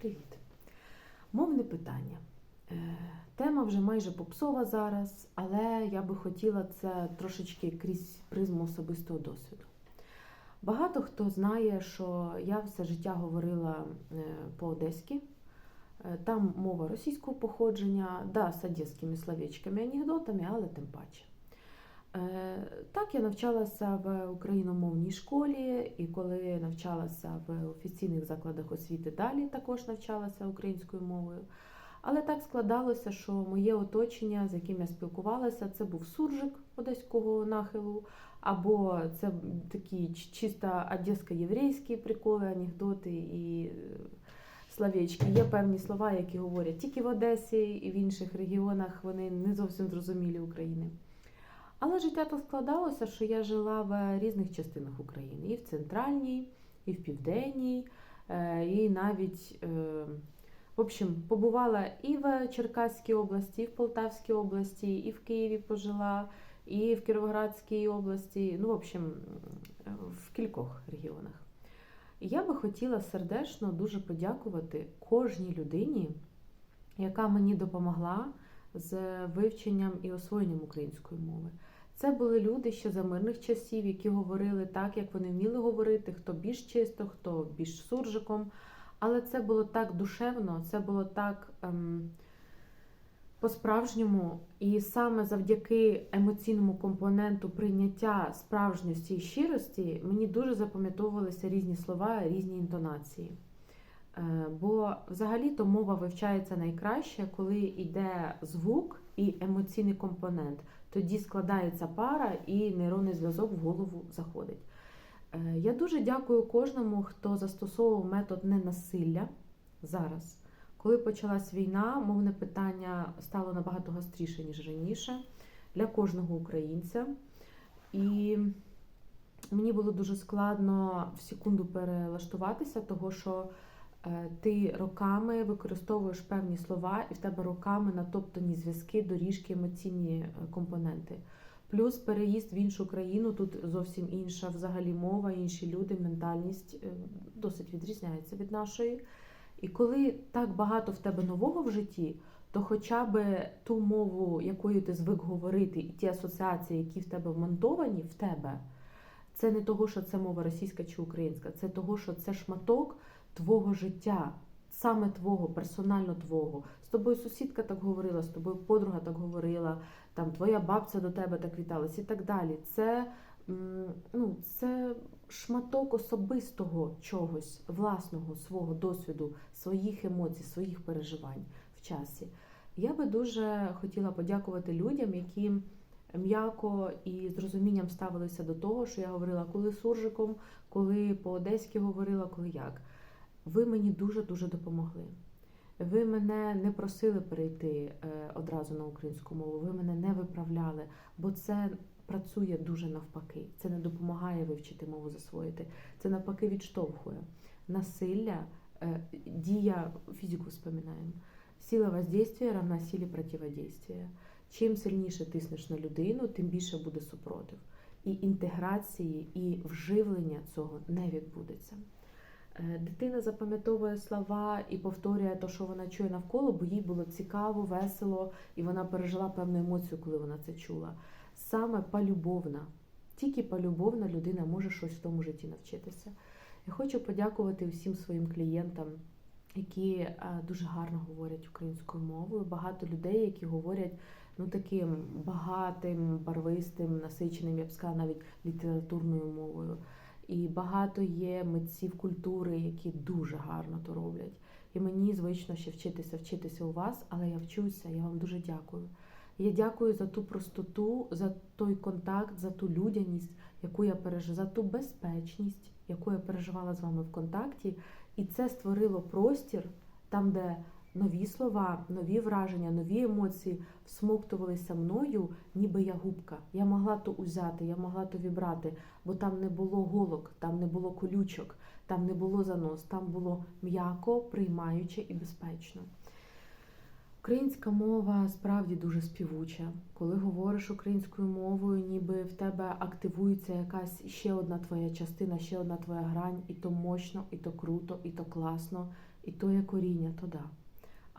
Привіт. Мовне питання. Е, Тема вже майже попсова зараз, але я би хотіла це трошечки крізь призму особистого досвіду. Багато хто знає, що я все життя говорила е, по-одеськи. Е, Там мова російського походження, да, з одеськими словечками, анекдотами, але тим паче. Е, Так, я навчалася в україномовній школі, і коли навчалася в офіційних закладах освіти, далі також навчалася українською мовою. Але так складалося, що моє оточення, з яким я спілкувалася, це був суржик одеського нахилу, або це такі чисто одесько-єврейські приколи, анекдоти і е, словечки. Є певні слова, які говорять тільки в Одесі і в інших регіонах вони не зовсім зрозумілі України. Але життя так складалося, що я жила в різних частинах України, і в центральній, і в південній, е, і навіть, е, в общем, побувала і в Черкаській області, і в Полтавській області, і в Києві пожила, і в Кіровоградській області, ну, в общем, е, в кількох регіонах. І я би хотіла сердечно дуже подякувати кожній людині, яка мені допомогла з вивченням і освоєнням української мови. Це були люди ще за мирних часів, які говорили так, як вони вміли говорити, хто більш чисто, хто більш суржиком. Але це було так душевно, це було так ем, по-справжньому. І саме завдяки емоційному компоненту прийняття справжності і щирості мені дуже запам'ятовувалися різні слова, різні інтонації. Е, Бо взагалі-то мова вивчається найкраще, коли йде звук і емоційний компонент. Тоді складається пара і нейронний зв'язок в голову заходить. Е, Я дуже дякую кожному, хто застосовував метод ненасилля зараз. Коли почалась війна, мовне питання стало набагато гостріше, ніж раніше, для кожного українця. І мені було дуже складно в секунду перелаштуватися, того що ти роками використовуєш певні слова, і в тебе роками натоптані зв'язки, доріжки, емоційні е, компоненти. Плюс переїзд в іншу країну, тут зовсім інша взагалі мова, інші люди, ментальність е, досить відрізняється від нашої. І коли так багато в тебе нового в житті, то хоча б ту мову, якою ти звик говорити, і ті асоціації, які в тебе вмонтовані в тебе, це не того, що це мова російська чи українська, це того, що це шматок твого життя, саме твого, персонально твого. З тобою сусідка так говорила, з тобою подруга так говорила, там твоя бабця до тебе так віталась і так далі. Це, ну, це шматок особистого чогось, власного свого досвіду, своїх емоцій, своїх переживань в часі. Я би дуже хотіла подякувати людям, які м'яко і з розумінням ставилися до того, що я говорила коли суржиком, коли по-одеськи говорила, коли як. Ви мені дуже-дуже допомогли. Ви мене не просили перейти е, одразу на українську мову, ви мене не виправляли, бо це працює дуже навпаки. Це не допомагає вивчити мову засвоїти. Це навпаки відштовхує. Насилля, е, дія, фізику вспоминаємо. Сила воздействия равна силі противодействия. Чим сильніше тиснеш на людину, тим більше буде супротив. І інтеграції, і вживлення цього не відбудеться. Е, Дитина запам'ятовує слова і повторює те, що вона чує навколо, бо їй було цікаво, весело, і вона пережила певну емоцію, коли вона це чула. Саме полюбовна, тільки полюбовна людина може щось в тому житті навчитися. Я хочу подякувати всім своїм клієнтам, які е, дуже гарно говорять українською мовою. Багато людей, які говорять ну таким багатим, барвистим, насиченим, я б сказала, навіть літературною мовою. І багато є митців культури, які дуже гарно то роблять. І мені звично ще вчитися, вчитися у вас, але я вчуся, я вам дуже дякую. Я дякую за ту простоту, за той контакт, за ту людяність, яку я пережила, за ту безпечність, яку я переживала з вами в контакті. І це створило простір там, де нові слова, нові враження, нові емоції всмоктувалися мною, ніби я губка. Я могла то узяти, я могла то вібрати, бо там не було голок, там не було колючок, там не було занос, там було м'яко, приймаюче і безпечно. Українська мова справді дуже співуча. Коли говориш українською мовою, ніби в тебе активується якась ще одна твоя частина, ще одна твоя грань, і то мощно, і то круто, і то класно, і то є коріння, то да.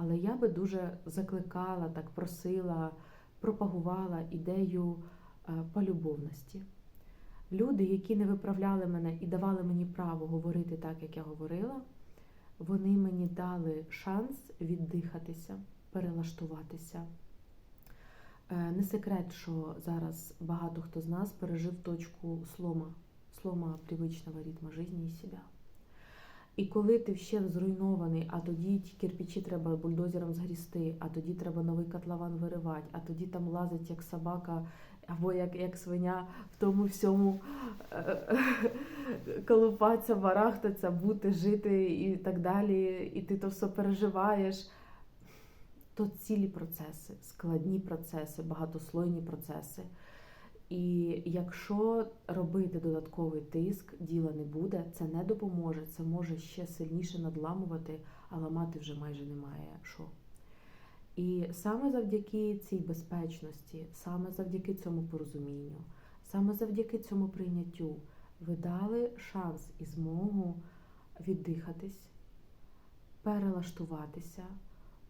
Але я би дуже закликала, так просила, пропагувала ідею е, полюбовності. Люди, які не виправляли мене і давали мені право говорити так, як я говорила, вони мені дали шанс віддихатися, перелаштуватися. Е, Не секрет, що зараз багато хто з нас пережив точку слома, слома привичного ритму життя і себе. І коли ти ще зруйнований, а тоді ті кирпичі треба бульдозером згрісти, а тоді треба новий котлован виривати, а тоді там лазить як собака або як, як свиня в тому всьому е, колупатися, барахтатися, бути, жити і так далі, і ти то все переживаєш. То цілі процеси, складні процеси, багатослойні процеси. І якщо робити додатковий тиск, діла не буде, це не допоможе, це може ще сильніше надламувати, а ламати вже майже немає що. І саме завдяки цій безпечності, саме завдяки цьому порозумінню, саме завдяки цьому прийняттю, ви дали шанс і змогу віддихатись, перелаштуватися,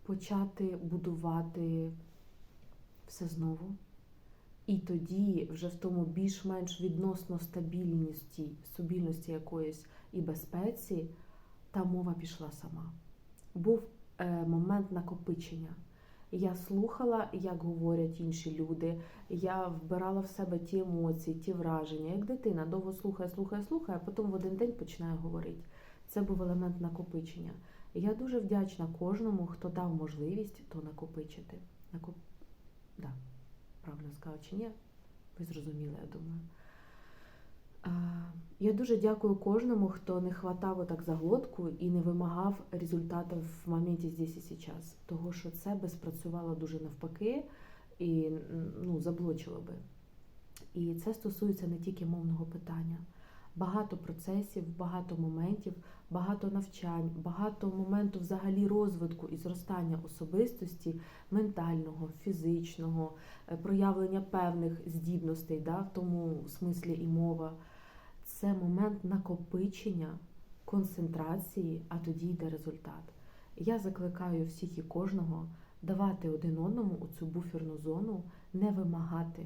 почати будувати все знову. І тоді, вже в тому більш-менш відносно стабільності, стабільності якоїсь і безпеці, та мова пішла сама. Був е, момент накопичення. Я слухала, як говорять інші люди. Я вбирала в себе ті емоції, ті враження. Як дитина довго слухає, слухає, слухає, а потім в один день починає говорити. Це був елемент накопичення. Я дуже вдячна кожному, хто дав можливість то накопичити. Накоп... Да правильно сказав чи ні, ви зрозуміли, я думаю. Я дуже дякую кожному, хто не хватав отак за глотку і не вимагав результатів в моменті здесь і зараз. Того, що це би спрацювало дуже навпаки і ну, заблочило би. І це стосується не тільки мовного питання. Багато процесів, багато моментів, багато навчань, багато моменту взагалі розвитку і зростання особистості ментального, фізичного, е, проявлення певних здібностей, да, в тому смислі і мова. Це момент накопичення, концентрації, а тоді йде результат. Я закликаю всіх і кожного давати один одному у цю буферну зону, не вимагати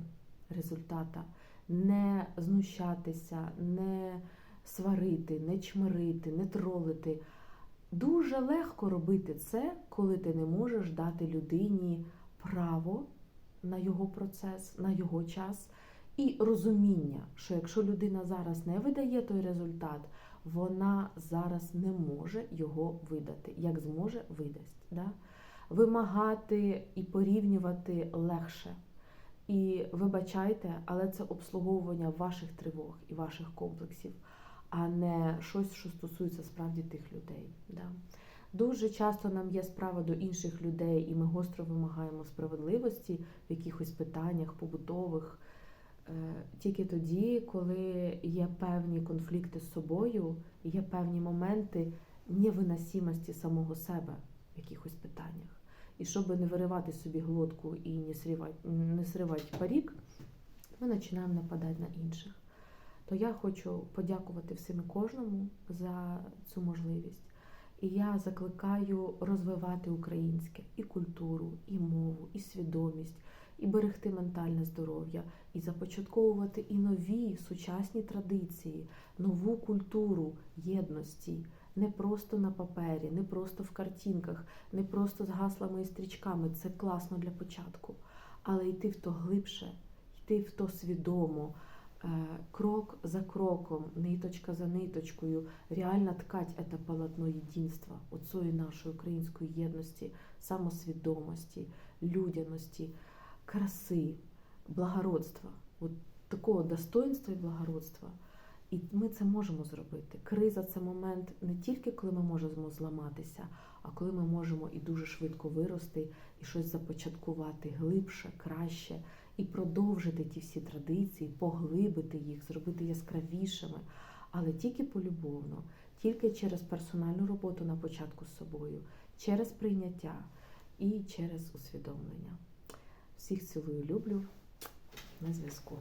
результата не знущатися, не сварити, не чмирити, не тролити. Дуже легко робити це, коли ти не можеш дати людині право на його процес, на його час, і розуміння, що якщо людина зараз не видає той результат, вона зараз не може його видати. Як зможе, видасть. Да? Вимагати і порівнювати легше. І вибачайте, але це обслуговування ваших тривог і ваших комплексів, а не щось, що стосується справді тих людей. Да? Дуже часто нам є справа до інших людей, і ми гостро вимагаємо справедливості в якихось питаннях побутових. Е, тільки тоді, коли є певні конфлікти з собою, є певні моменти невиносимості самого себе в якихось питаннях. І щоб не виривати собі глотку і не сривати, не сривати парік, ми починаємо нападати на інших. То я хочу подякувати всім і кожному за цю можливість. І я закликаю розвивати українське і культуру, і мову, і свідомість, і берегти ментальне здоров'я, і започатковувати і нові сучасні традиції, нову культуру єдності не просто на папері, не просто в картинках, не просто з гаслами і стрічками. Це класно для початку. Але йти в то глибше, йти в то свідомо, е, крок за кроком, ниточка за ниточкою, реально ткать це полотно єдинства, оцої нашої української єдності, самосвідомості, людяності, краси, благородства, от такого достоинства і благородства. І ми це можемо зробити. Криза це момент не тільки коли ми можемо зламатися, а коли ми можемо і дуже швидко вирости, і щось започаткувати глибше, краще, і продовжити ті всі традиції, поглибити їх, зробити яскравішими, але тільки полюбовно, тільки через персональну роботу на початку з собою, через прийняття і через усвідомлення. Всіх цілую, люблю на зв'язку.